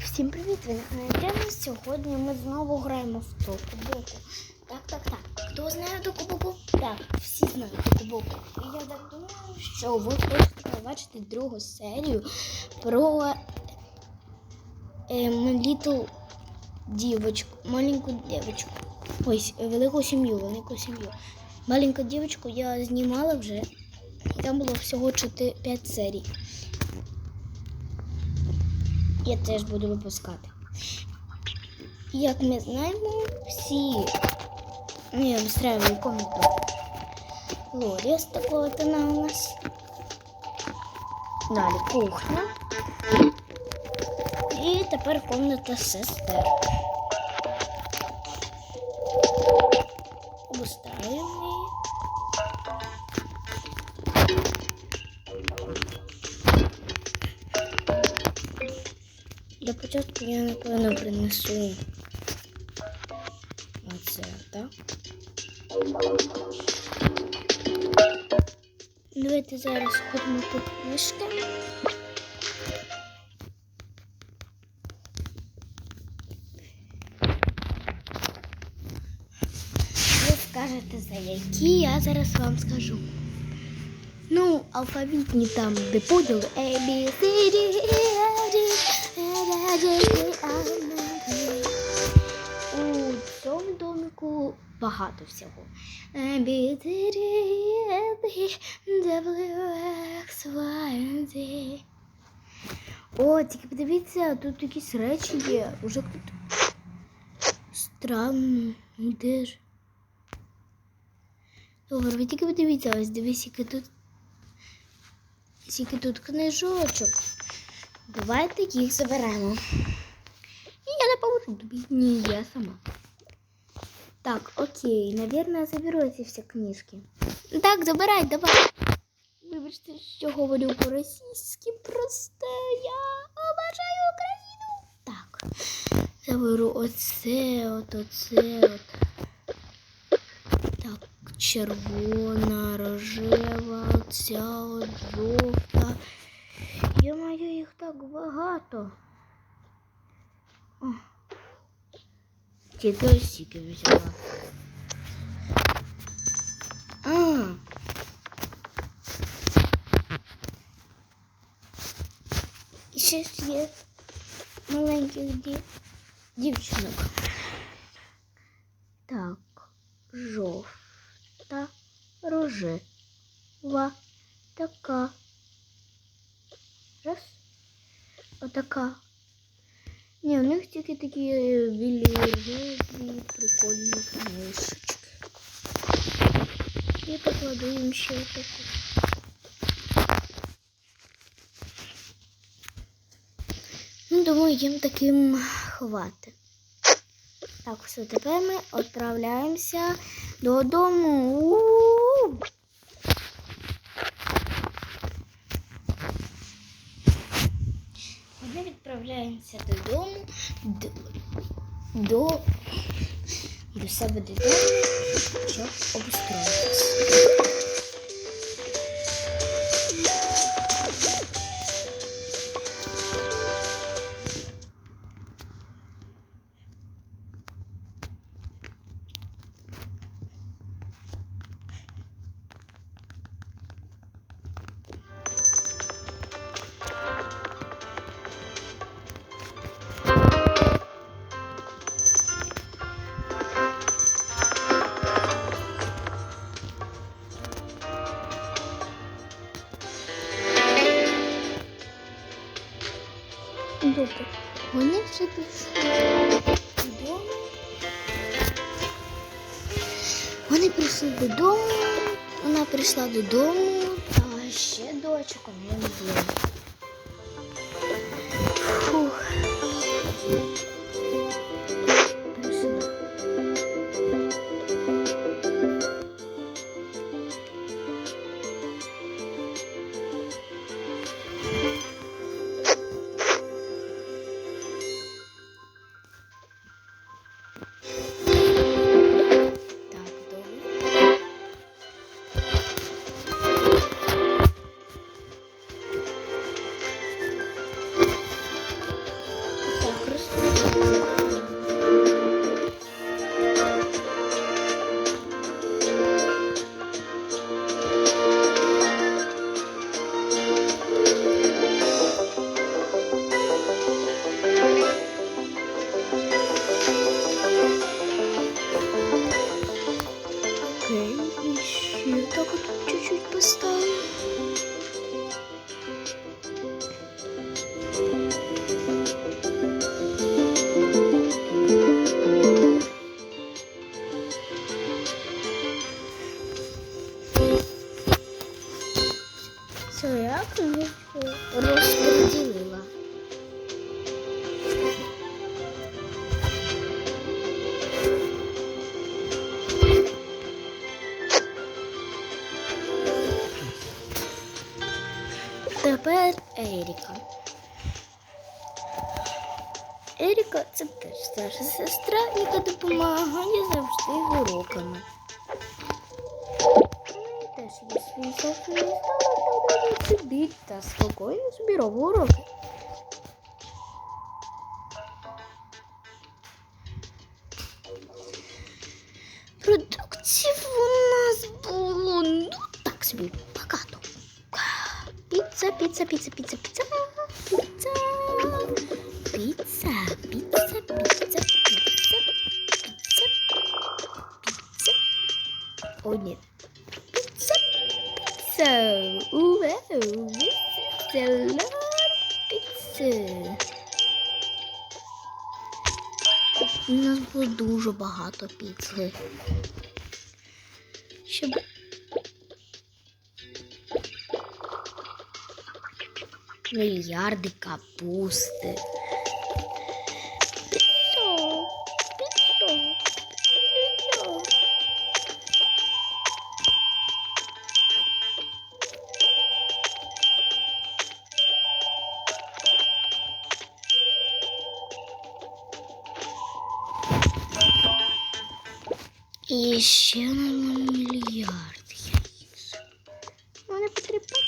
Всім привіт! Ви на каналі Сьогодні ми знову граємо в Токубоку. Так, так, так. Хто знає Токубоку? Так, всі знають Токубоку. І я так думаю, що ви хочете побачити другу серію про ем, Літл дівочку, маленьку дівочку. Ось, велику сім'ю, велику сім'ю. Маленьку дівочку я знімала вже. Там було всього 4, 5 серій. Я теж буду випускати. Як ми знаємо, всі ну, я вистраюю комнату. Лорія з такого тона у нас. Далі кухня. І тепер комната сестер. Обустраємо її. Для початку я напевно принесу оце, так? Давайте зараз ходимо по книжки. Ви скажете за які, я зараз вам скажу. Ну, алфавітні там, де поділ A, B, C, D, E, У цьому домику багато всього. Z. О, тільки подивіться, тут якісь речі є. Уже тут странно. Де ж? Добре, ви тільки подивіться, ось дивись, яке тут Скільки тут книжочок. Давайте їх заберемо. І я не поможу тобі. Ні, я сама. Так, окей, наверное, заберу ці всі книжки. Так, забирай, давай. Вибачте, що говорю по-російськи, просто я обожаю Україну. Так, заберу оце, от оце, от. Так, червона, рожева, оця от жовта. Я маю їх так багато. О. Тільки ось стільки взяла. А. І ще ж є маленьких дів... дівчинок. Так, жовта, рожева, така. Раз. Отака. Ні, у них тільки такі е, білі рожеві прикольні книжечки. Я покладу їм ще таку. Ну, думаю, їм таким хватить. Так, все, тепер ми відправляємося додому. Ми відправляємося додому до, до, до себе додому, щоб обустроїтися. Добре, вони вже пішли додому. Вони прийшли додому, вона прийшла додому, а ще дочок у не було. Окей, і так вот чуть-чуть поставлю. Еріка. Еріка це теж старша сестра, яка допомагає завжди уроками. Теж є свій де вона сидить та спокійно собі уроки. один. Піцо! Уау! Весело! Піцо! У нас було дуже багато піци. Щоб... Мільярди капусти. І ще на мільярд яєць. Вони потрібні,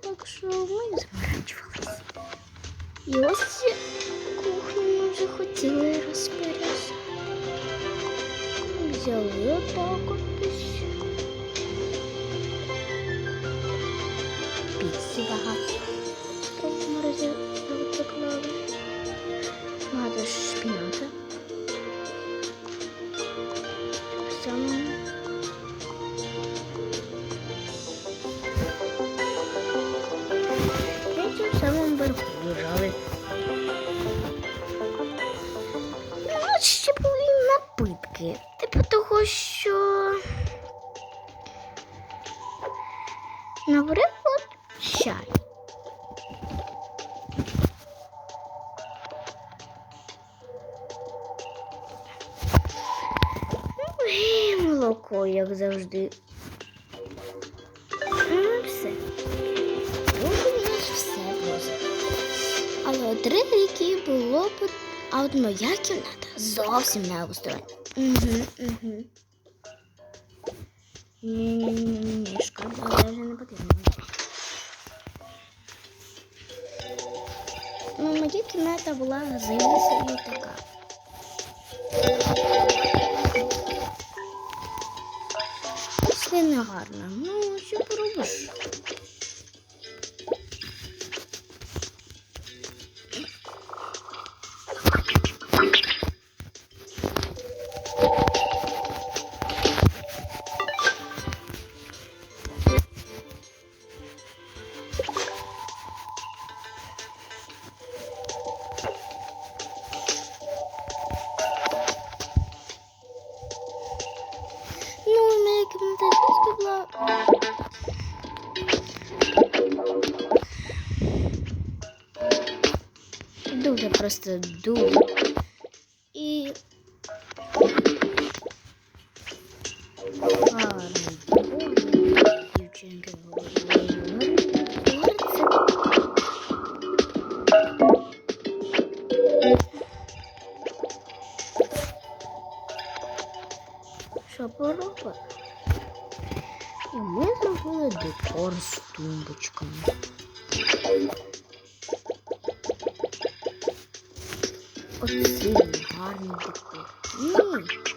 так що ми не заморачувалися. І ось кухню ми вже хотіли розбиратися. Взяли отак от ось. Саме. Третім в самому верху лежали. Ну, ще були. Молоко, як завжди. Ну, все. Тут у нас все возить. Але от рики було б. А от моя кімната зовсім не устроєна. Угу, угу. Ні-ні-ні, шкода, я вже не потрібна. Ну, моя кімната була зимна собі така. Це не гарно. Ну, що поробиш? Дуже просто дуже. І гарний. Дівчинки говорили. Що поробити? І ми зробили декор з тумбочками. Ось такий гарний такий.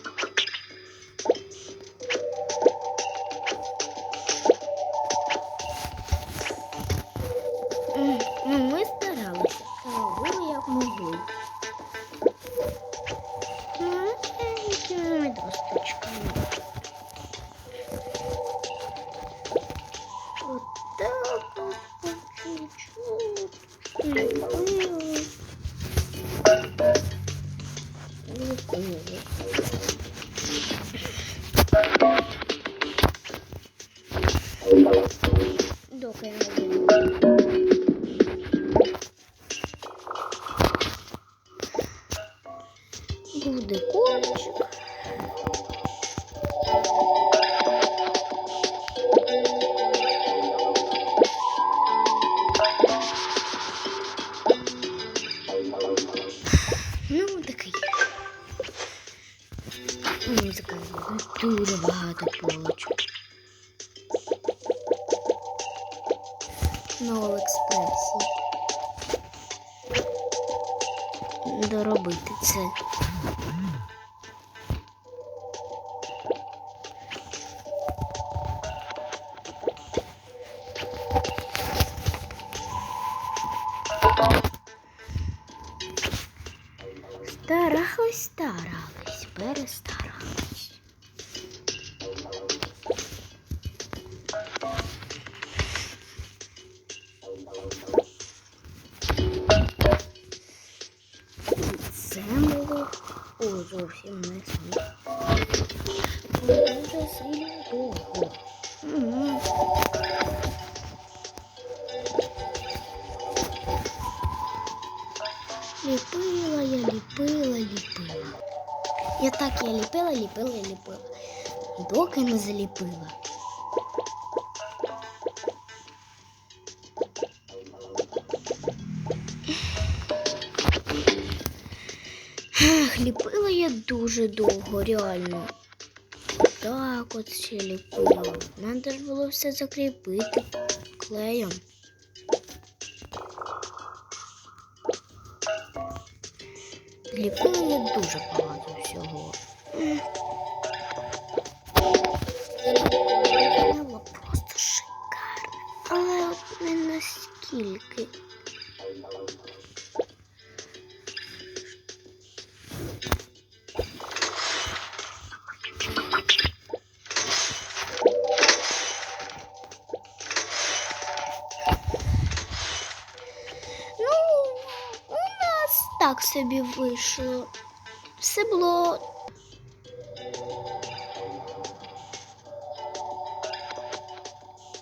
декорчик. Ну, такий. Ну, Музика дуже багато полочок. На Олекспресі. Доробити це. Перестарались. Це було о, зовсім не смішно. Дуже сильно довго. Я, ліпила, ліпила. Я так я ліпила, ліпила, ліпила. Доки не заліпила. Ах, ліпила я дуже довго, реально. Так от ще ліпила. Надо ж було все закріпити клеєм. Ліпила я дуже багато всього. М. Було просто шикарно. Але от не наскільки. Ну, у нас так собі вийшло. Все було.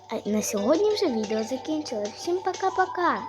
А на сьогодні вже відео закінчилось. Всім пока-пока.